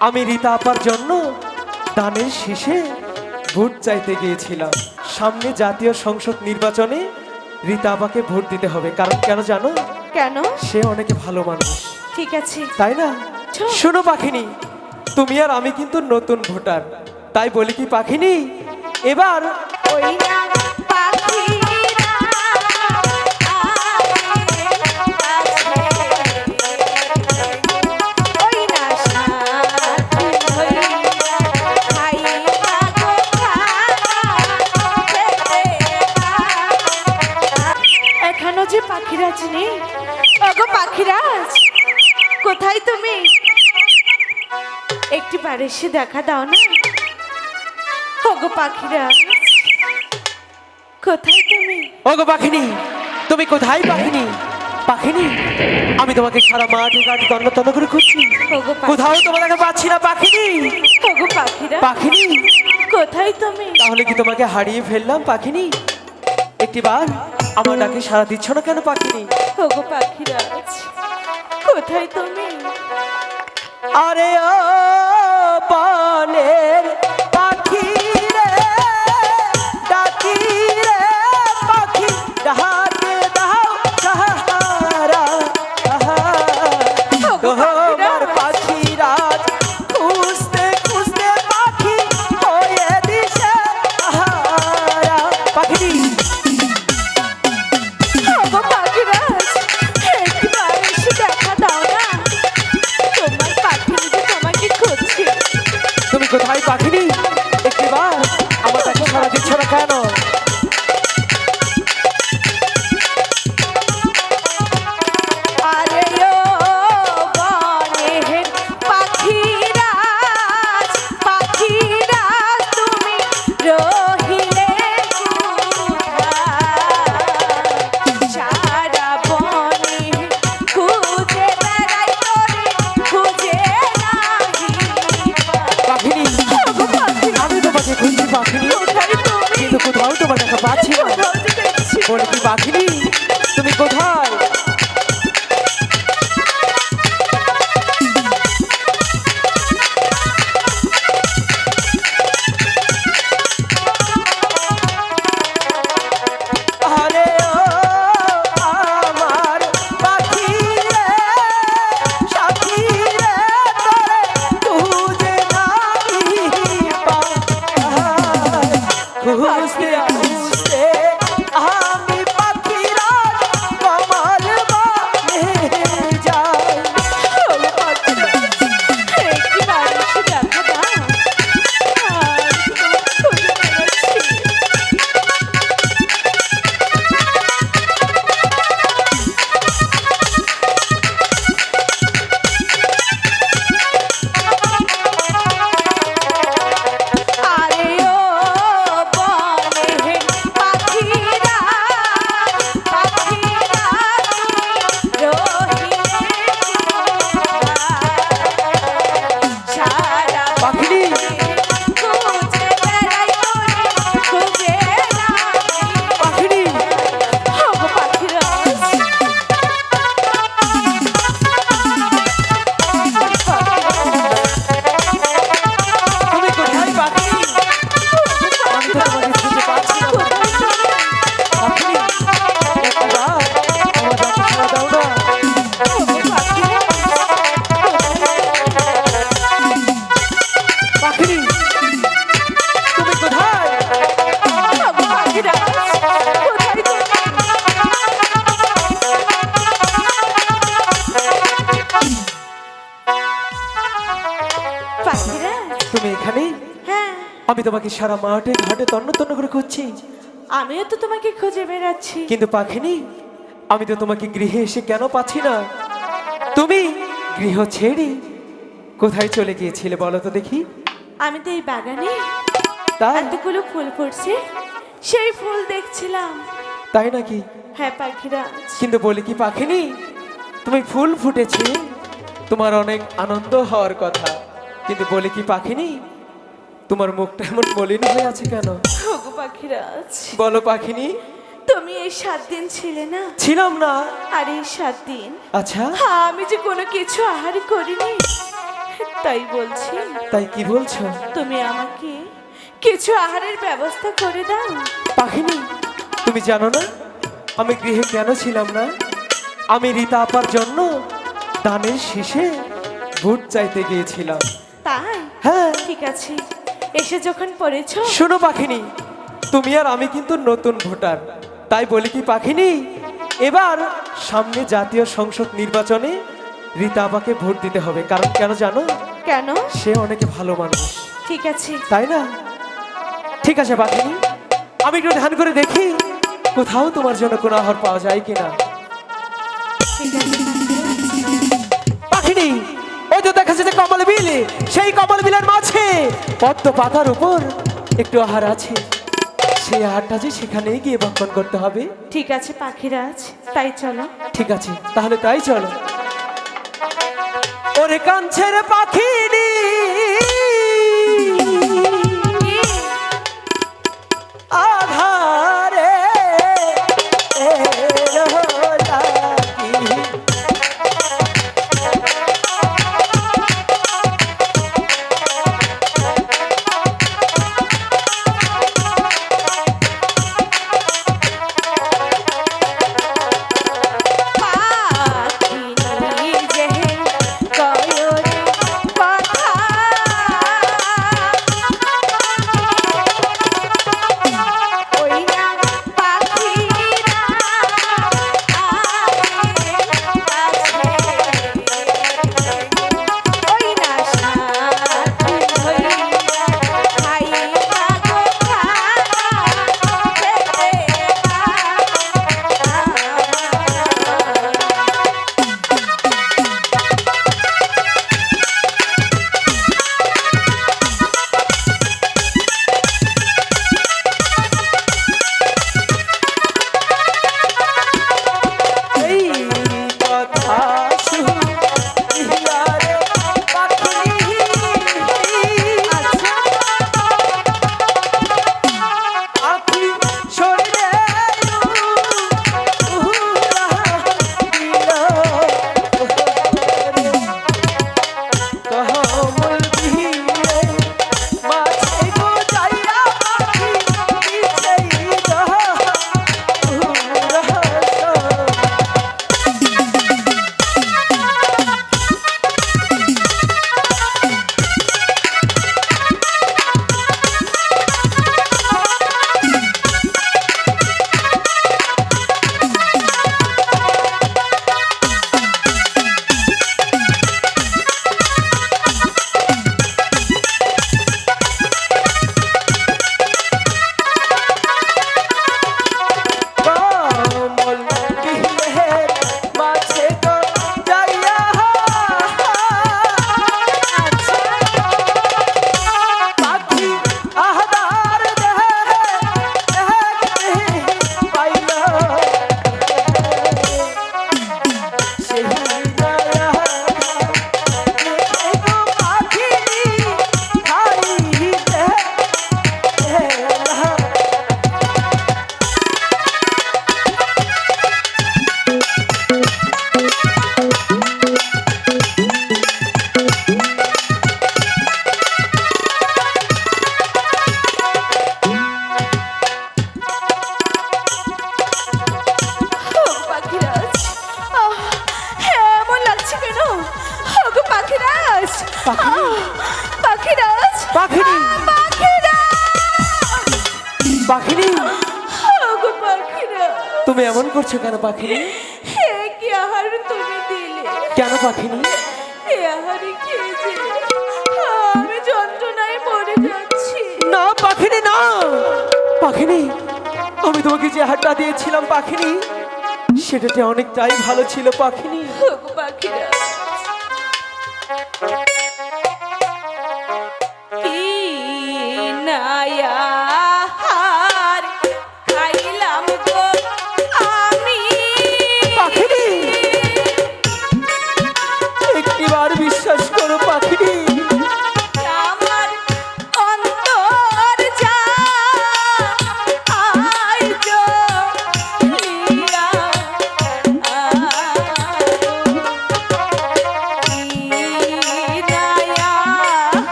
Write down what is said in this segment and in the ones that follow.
আমি রীতা আপার জন্য দানের শেষে ভোট চাইতে গিয়েছিলাম। সামনে জাতীয় সংসদ নির্বাচনে রীতা আপাকে ভোট দিতে হবে। কারণ কেন জানো? কেন? সে অনেকে ভালো মানুষ। ঠিক আছে। তাই না? শোনো পাখিনি তুমি আর আমি কিন্তু নতুন ভোটার। তাই বলি কি পাখিনি এবার ওই পাখিরাজ নেই ওগো পাখিরাজ কোথায় তুমি? একটি বার এসে দেখা দাও না? ওগো পাখিরাজ কোথায় তুমি? ওগো পাখিনি তুমি কোথায় পাখিনি? পাখিনি আমি তোমাকে সারা মাঠে ঘাটে তন্ন তন্ন করে খুঁজছি। কোথাও তোমাকে পাচ্ছি না পাখিনি। ওগো পাখিরা পাখিনি। কোথায় তুমি? তাহলে কি তোমাকে হারিয়ে ফেললাম পাখিনি? একটি বার আমার ডাকে সারা দিচ্ছ না কেন পাখিনি? ওগো পাখিরাজ কোথায় তুমি? আরে ও সারা মাঠে ঘাটে তন্ন তন্ন করে খুঁজছি। আমিও তো তোমাকে খুঁজে বেড়াচ্ছি। কিন্তু পাখিনি আমি তো তোমাকে গৃহে এসে কেন পাচ্ছি না? তুমি গৃহ ছেড়ে কোথায় চলে গিয়েছিলে বলো তো দেখি। আমি তো এই বাগানে এতগুলো ফুল ফুটছে সেই ফুল দেখছিলাম। তাই নাকি? হ্যাঁ পাখিরা কিন্তু বলি কি পাখিনি তুমি ফুল ফুটেছে তোমার অনেক আনন্দ হওয়ার কথা। কিন্তু বলে কি পাখিনি তোমার মুখটা এমন মলিন হয়ে আছে কেন? ওগো পাখিরাজ বলো পাখিনি। তুমি এই সাত দিন ছিলে না? ছিলাম না। আর এই সাত দিন আচ্ছা। হ্যাঁ আমি যে কোনো কিছু আহার করিনি তাই বলছি। তাই কি বলছো? তুমি আমাকে কিছু আহারের ব্যবস্থা করে দাও। পাখিনি তুমি জানো না আমি গৃহে কেন ছিলাম না? আমি রীতা আপার জন্য দানের শেষে ভোট চাইতে গিয়েছিলাম। তাই? হ্যাঁ। ঠিক আছে। এসে যখন পড়েছো? শোনো পাখিনি তুমি আর আমি কিন্তু নতুন ভোটার। তাই বলি কি পাখিনি এবার সামনে জাতীয় সংসদ নির্বাচনে রীতা আপাকে ভোট দিতে হবে। কারণ কেন জানো? কেন? সে অনেক ভালো মানুষ। ঠিক আছে। তাই না? ঠিক আছে পাখিনি আমি একটু ধ্যান করে দেখি কোথাও তোমার জন্য কোনো আহার পাওয়া যায় কিনা। পাখিনি ওই তো দেখা যাচ্ছে বিল সেই কমল বিলের মাঝে। পদ্ম পাতার উপর একটু আহার আছে। সেই আহারটা যে সেখানে গিয়ে ভক্ষণ করতে হবে। ঠিক আছে পাখিরাজ তাই চলো। ঠিক আছে তাহলে তাই চলো। ওরে কাঞ্ছের পাখিনি আহারে খেয়েছে আমি যন্ত্রণায় মরে যাচ্ছি। না পাখিনি না। পাখিনি আমি তোমাকে যে হাতটা দিয়েছিলাম পাখিনি সেটাতে অনেকটাই ভালো ছিল পাখিনি। ওগো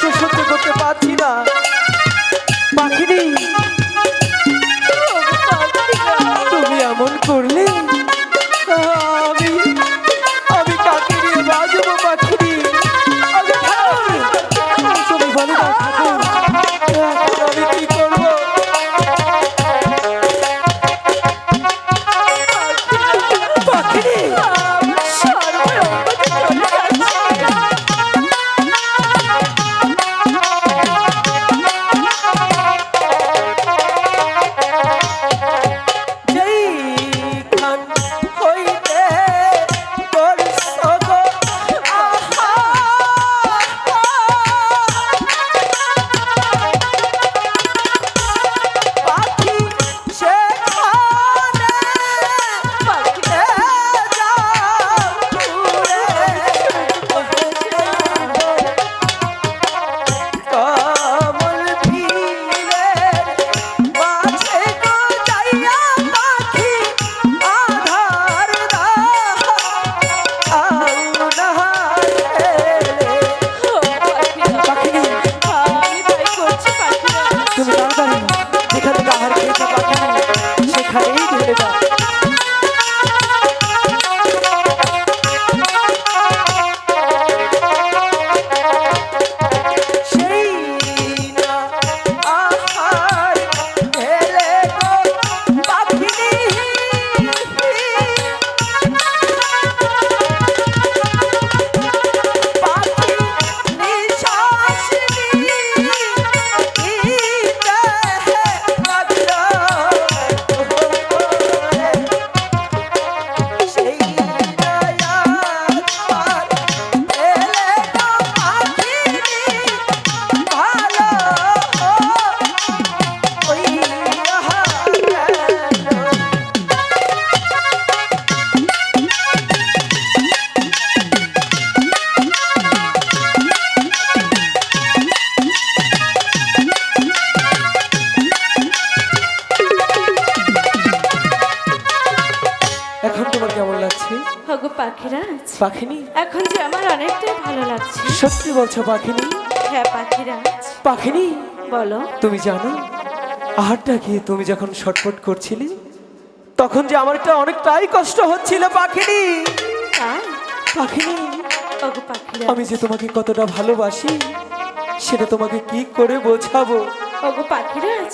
সহ্য করতে পারছি না। তুমি তাড়াতাড়ি বলছো পাখিনি? হ্যাঁ পাখিরাজ পাখিনি? বলো। তুমি জানো আহারটা খেয়ে তুমি যখন ছটফট করছিলে তখন যে আমার একটা অনেকটাই কষ্ট হচ্ছিল পাখিনি। পাখিনি আমি যে তোমাকে কতটা ভালোবাসি সেটা তোমাকে কি করে বোঝাবো? হগো পাখিরাজ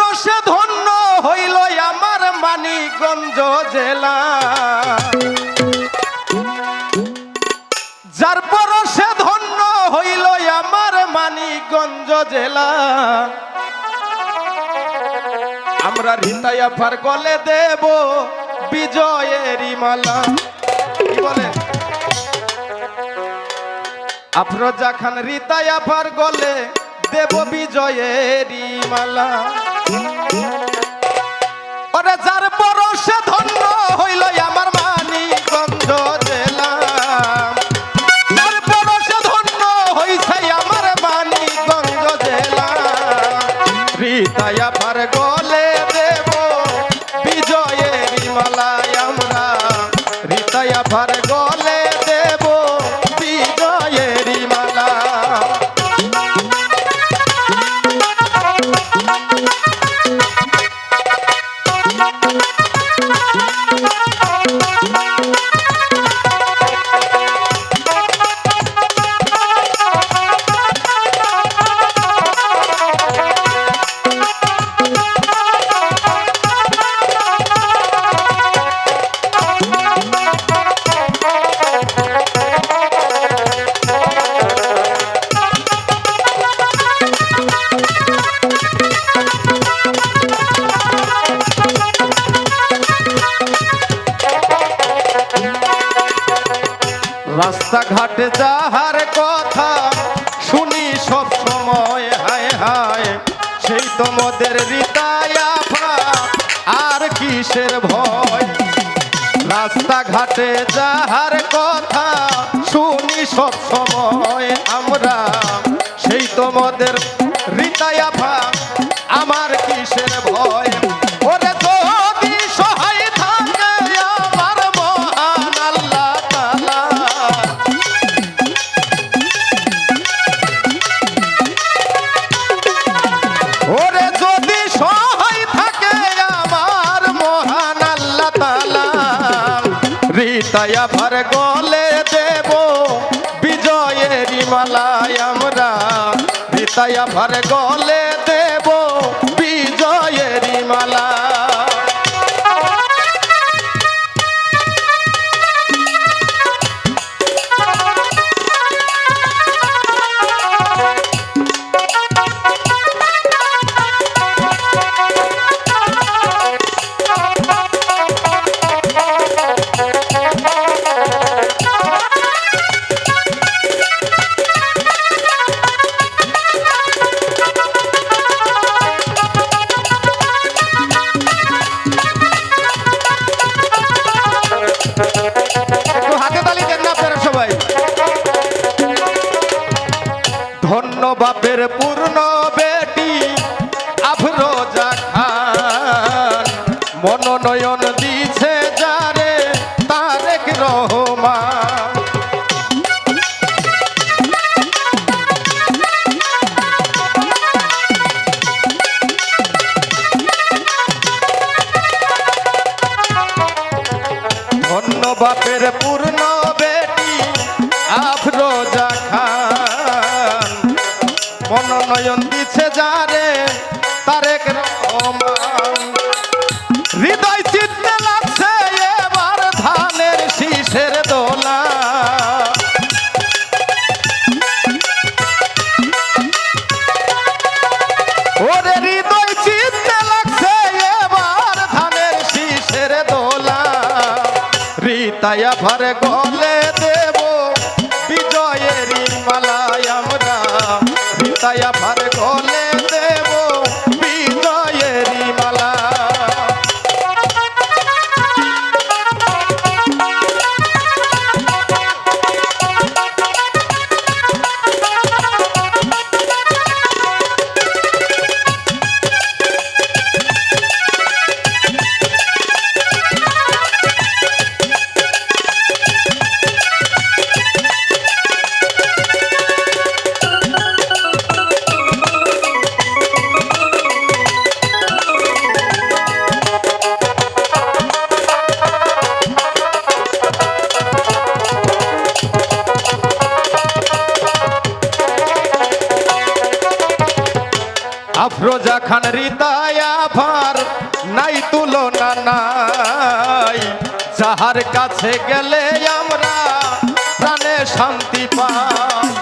রসে ধন্য হইল আমার মানিকগঞ্জ জেলা। মানিকগঞ্জ জেলা। আমরা রিতায়া ফার গলে দেব বিজয়েরই মালা। কি বলেন? আফরোজা খান রিতায়া ফার গলে দেব বিজয়েরই মালা। ওরে যার পরশে ধন্য হইল সেই তোমাদের হৃদয়া আর কিসের ভয়? রাস্তাঘাটে যাহার কথা শুনি সব সময় আমরা, সেই তোমাদের গলে দেব। বিজয়ের মালায় আমরা পিতায় ভর গলে দেব। বিজয়ের মালা মনোনয়ন দিছে যারে, তারেক রহমান। ধন্য বাপের পূর্ণ বেটি আফরোজা খান। মনোনয়ন দিছে যারে, তারেক রহমান। শীষের দোলা ওরে হৃদয় চিত্তে লাগছে এবার ধানের শীষের দোলা রিতায়া ভরে গলে রিতায়া ভার নাই তুলনা নাই। যাহার কাছে গেলে আমরা প্রাণে শান্তি পাই।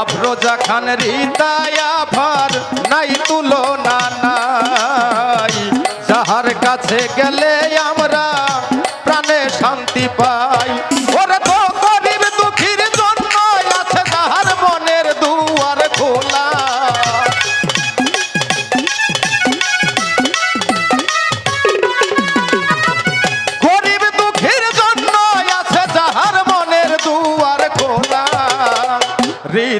আফরোজা খান নাই তুলনা নাই। যাহার কাছে গেলে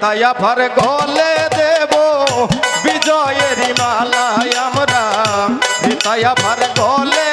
রিতায়া ফার গলে দেব বিজয়ের মালায় আমরা। রিতায়া ফার গলে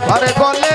ভর গলে